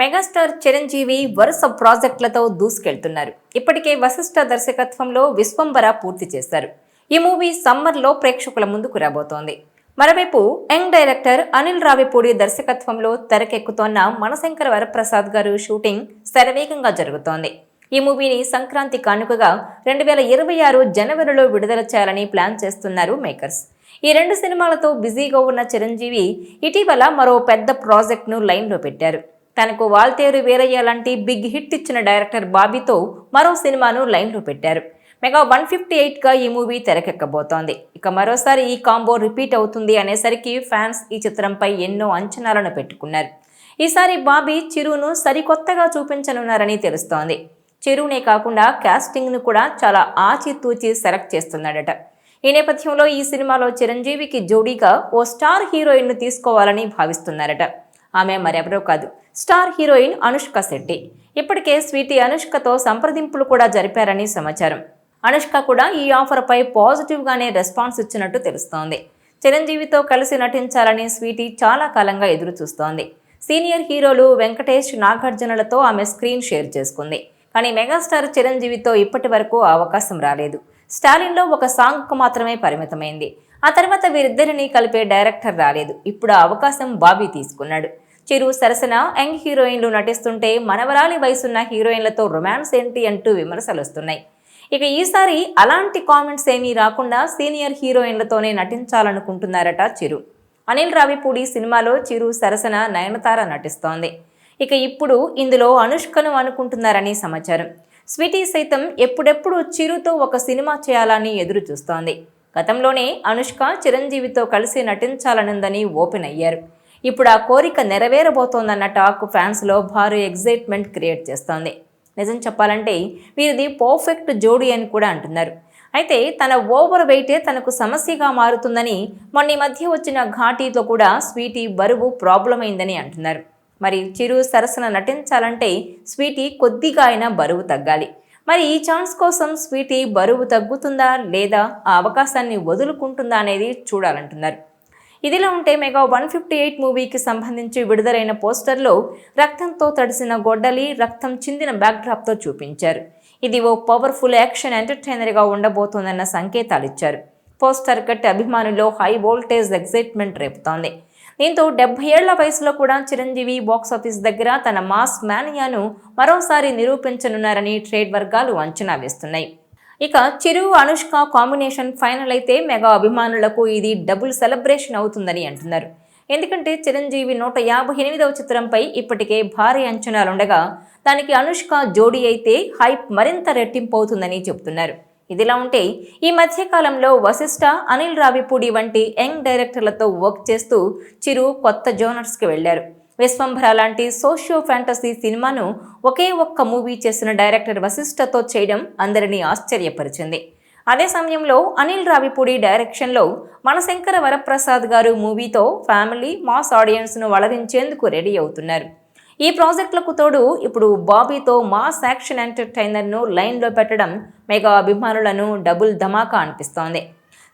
Megastar Chiranjeevi వరుస ప్రాజెక్టులతో దూసుకెళ్తున్నారు. ఇప్పటికే వశిష్ఠ దర్శకత్వంలో విశ్వంబర పూర్తి చేశారు. ఈ మూవీ సమ్మర్లో ప్రేక్షకుల ముందుకు రాబోతోంది. మరోవైపు యంగ్ డైరెక్టర్ అనిల్ రావిపూడి దర్శకత్వంలో తెరకెక్కుతోన్న మనశంకర వరప్రసాద్ గారు షూటింగ్ శరవేగంగా జరుగుతోంది. ఈ మూవీని సంక్రాంతి కానుకగా రెండు వేల ఇరవై ఆరు జనవరిలో విడుదల చేయాలని ప్లాన్ చేస్తున్నారు మేకర్స్. ఈ రెండు సినిమాలతో బిజీగా ఉన్న చిరంజీవి ఇటీవల మరో పెద్ద ప్రాజెక్ట్ను లైన్లో పెట్టారు. తనకు వాల్తేరు వీరయ్య లాంటి బిగ్ హిట్ ఇచ్చిన డైరెక్టర్ బాబీతో మరో సినిమాను లైన్లో పెట్టారు. మెగా వన్ ఫిఫ్టీ ఎయిట్గా ఈ మూవీ తెరకెక్కబోతోంది. ఇక మరోసారి ఈ కాంబో రిపీట్ అవుతుంది అనేసరికి ఫ్యాన్స్ ఈ చిత్రంపై ఎన్నో అంచనాలను పెట్టుకున్నారు. ఈసారి బాబీ చిరును సరికొత్తగా చూపించనున్నారని తెలుస్తోంది. చిరునే కాకుండా క్యాస్టింగ్ను కూడా చాలా ఆచితూచి సెలెక్ట్ చేస్తున్నాడట. ఈ నేపథ్యంలో ఈ సినిమాలో చిరంజీవికి జోడీగా ఓ స్టార్ హీరోయిన్ను తీసుకోవాలని భావిస్తున్నారట. ఆమె మరెవరో కాదు. Star heroine Anushka Shetty. ఇప్పటికే స్వీటీ అనుష్కతో సంప్రదింపులు కూడా జరిపారని సమాచారం. అనుష్క కూడా ఈ ఆఫర్పై పాజిటివ్గానే రెస్పాన్స్ ఇచ్చినట్టు తెలుస్తోంది. చిరంజీవితో కలిసి నటించాలని స్వీటీ చాలా కాలంగా ఎదురు చూస్తోంది సీనియర్ హీరోలు వెంకటేష్ నాగార్జునలతో ఆమె స్క్రీన్ షేర్ చేసుకుంది. కానీ మెగాస్టార్ చిరంజీవితో ఇప్పటి వరకు అవకాశం రాలేదు. స్టాలిన్లో ఒక సాంగ్కు మాత్రమే పరిమితమైంది. ఆ తర్వాత వీరిద్దరిని కలిపే డైరెక్టర్ రాలేదు. ఇప్పుడు ఆ అవకాశం బాబీ తీసుకున్నాడు. చిరు సరసన యంగ్ హీరోయిన్లు నటిస్తుంటే మనవరాలి వయసున్న హీరోయిన్లతో రొమాన్స్ ఏంటి అంటూ విమర్శలు వస్తున్నాయి. ఇక ఈసారి అలాంటి కామెంట్స్ ఏమీ రాకుండా సీనియర్ హీరోయిన్లతోనే నటించాలనుకుంటున్నారట చిరు. అనిల్ రావిపూడి సినిమాలో చిరు సరసన నయనతార నటిస్తోంది. ఇక ఇప్పుడు ఇందులో అనుష్కను అనుకుంటున్నారని సమాచారం. స్వీటీ సైతం ఎప్పుడెప్పుడు చిరుతో ఒక సినిమా చేయాలని ఎదురు చూస్తోంది గతంలోనే అనుష్క చిరంజీవితో కలిసి నటించాలనుందని ఓపెన్ అయ్యారు. ఇప్పుడు ఆ కోరిక నెరవేరబోతోందన్న టాక్ ఫ్యాన్స్లో భారీ ఎగ్జైట్మెంట్ క్రియేట్ చేస్తోంది. నిజం చెప్పాలంటే వీరిది పర్ఫెక్ట్ జోడీ అని కూడా అంటున్నారు. అయితే తన ఓవర్ వెయిటే తనకు సమస్యగా మారుతుందని మొన్న ఈ మధ్య వచ్చిన ఘాటీతో కూడా స్వీటీ బరువు ప్రాబ్లం అయిందని అంటున్నారు. మరి చిరు సరసన నటించాలంటే స్వీటీ కొద్దిగా అయినా బరువు తగ్గాలి. మరి ఈ ఛాన్స్ కోసం స్వీటీ బరువు తగ్గుతుందా లేదా ఆ అవకాశాన్ని వదులుకుంటుందా అనేది చూడాలంటున్నారు. ఇదిలా ఉంటే మెగా వన్ ఫిఫ్టీ ఎయిట్ మూవీకి సంబంధించి విడుదలైన పోస్టర్లో రక్తంతో తడిసిన గొడ్డలి రక్తం చిందిన బ్యాక్డ్రాప్తో చూపించారు. ఇది ఓ పవర్ఫుల్ యాక్షన్ ఎంటర్టైనర్గా ఉండబోతోందన్న సంకేతాలు ఇచ్చారు పోస్టర్ కట్ అభిమానుల్లో హై వోల్టేజ్ ఎగ్జైట్మెంట్ రేపుతోంది. దీంతో డెబ్బై ఏళ్ళ వయసులో కూడా చిరంజీవి బాక్సాఫీస్ దగ్గర తన మాస్ మేనియాను మరోసారి నిరూపించనున్నారని ట్రేడ్ వర్గాలు అంచనా వేస్తున్నాయి. ఇక చిరు అనుష్క కాంబినేషన్ ఫైనల్ అయితే మెగా అభిమానులకు ఇది డబుల్ సెలబ్రేషన్ అవుతుందని అంటున్నారు. ఎందుకంటే చిరంజీవి నూట యాభై ఎనిమిదవ చిత్రంపై ఇప్పటికే భారీ అంచనాలుండగా దానికి అనుష్క జోడీ అయితే హైప్ మరింత రెట్టింపు అవుతుందని చెబుతున్నారు. ఇదిలా ఉంటే ఈ మధ్యకాలంలో వశిష్ఠ అనిల్ రావిపూడి వంటి యంగ్ డైరెక్టర్లతో వర్క్ చేస్తూ చిరు కొత్త జోనర్స్కి వెళ్ళారు విశ్వంభర లాంటి సోషియో ఫ్యాంటసీ సినిమాను ఒకే ఒక్క మూవీ చేసిన డైరెక్టర్ వశిష్ఠతో చేయడం అందరినీ ఆశ్చర్యపరిచింది. అదే సమయంలో అనిల్ రావిపూడి డైరెక్షన్లో మనశంకర వరప్రసాద్ గారు మూవీతో ఫ్యామిలీ మాస్ ఆడియన్స్ను వలరించేందుకు రెడీ అవుతున్నారు. ఈ ప్రాజెక్టులకు తోడు ఇప్పుడు బాబీతో మాస్ యాక్షన్ ఎంటర్టైనర్ను లైన్లో పెట్టడం మెగా అభిమానులను డబుల్ ధమాకా అనిపిస్తోంది.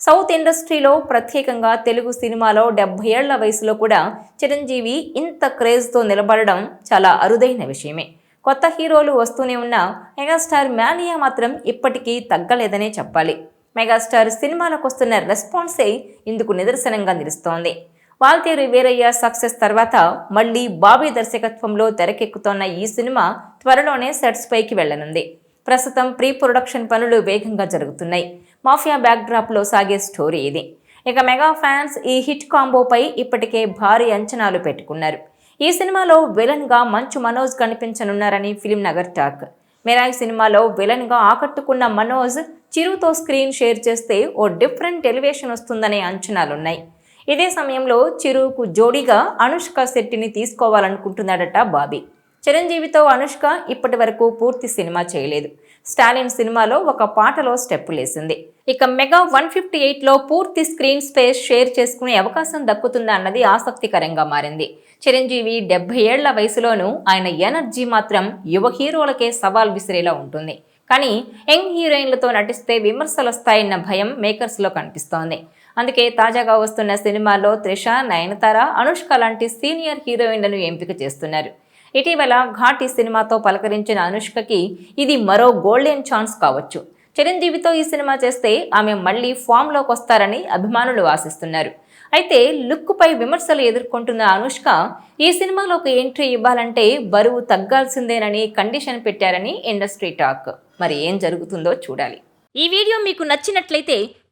సౌత్ ఇండస్ట్రీలో ప్రత్యేకంగా తెలుగు సినిమాలో డెబ్బై ఏళ్ళ వయసులో కూడా చిరంజీవి ఇంత క్రేజ్తో నిలబడడం చాలా అరుదైన విషయమే. కొత్త హీరోలు వస్తూనే ఉన్న మెగాస్టార్ మ్యానియా మాత్రం ఇప్పటికీ తగ్గలేదనే చెప్పాలి. మెగాస్టార్ సినిమాలకు వస్తున్న రెస్పాన్సే ఇందుకు నిదర్శనంగా నిలుస్తోంది. వాల్తేరు వీరయ్య సక్సెస్ తర్వాత మళ్ళీ బాబీ దర్శకత్వంలో తెరకెక్కుతోన్న ఈ సినిమా త్వరలోనే సెట్స్ పైకి వెళ్ళనుంది ప్రస్తుతం ప్రీ ప్రొడక్షన్ పనులు వేగంగా జరుగుతున్నాయి. మాఫియా బ్యాక్డ్రాప్లో సాగే స్టోరీ ఇది. ఇక మెగా ఫ్యాన్స్ ఈ హిట్ కాంబోపై ఇప్పటికే భారీ అంచనాలు పెట్టుకున్నారు. ఈ సినిమాలో విలన్గా మంచు మనోజ్ కనిపించనున్నారని ఫిలిం నగర్ టాక్. మెరాయ్ సినిమాలో విలన్గా ఆకట్టుకున్న మనోజ్ చిరుతో స్క్రీన్ షేర్ చేస్తే ఓ డిఫరెంట్ ఎలివేషన్ వస్తుందనే అంచనాలున్నాయి. ఇదే సమయంలో చిరుకు జోడీగా అనుష్క శెట్టిని తీసుకోవాలనుకుంటున్నాడట బాబీ. చిరంజీవితో అనుష్క ఇప్పటి వరకు పూర్తి సినిమా చేయలేదు. స్టాలిన్ సినిమాలో ఒక పాటలో స్టెప్పులేసింది ఇక మెగా వన్ ఫిఫ్టీ ఎయిట్లో పూర్తి స్క్రీన్ స్పేస్ షేర్ చేసుకునే అవకాశం దక్కుతుందా అన్నది ఆసక్తికరంగా మారింది. చిరంజీవి డెబ్బై ఏళ్ళ వయసులోనూ ఆయన ఎనర్జీ మాత్రం యువ హీరోలకే సవాల్ విసిరేలా ఉంటుంది. కానీ యంగ్ హీరోయిన్లతో నటిస్తే విమర్శలు వస్తాయన్న భయం మేకర్స్లో కనిపిస్తోంది. అందుకే తాజాగా వస్తున్న సినిమాలో త్రిష నయనతార అనుష్క లాంటి సీనియర్ హీరోయిన్లను ఎంపిక చేస్తున్నారు. ఇటీవల ఘాటి సినిమాతో పలకరించిన అనుష్కకి ఇది మరో గోల్డెన్ ఛాన్స్ కావచ్చు. చిరంజీవితో ఈ సినిమా చేస్తే ఆమె మళ్ళీ ఫామ్లోకి వస్తారని అభిమానులు ఆశిస్తున్నారు. అయితే లుక్పై విమర్శలు ఎదుర్కొంటున్న అనుష్క ఈ సినిమాలోకి ఎంట్రీ ఇవ్వాలంటే బరువు తగ్గాల్సిందేనని కండిషన్ పెట్టారని ఇండస్ట్రీ టాక్. మరి ఏం జరుగుతుందో చూడాలి. ఈ వీడియో మీకు నచ్చినట్లయితే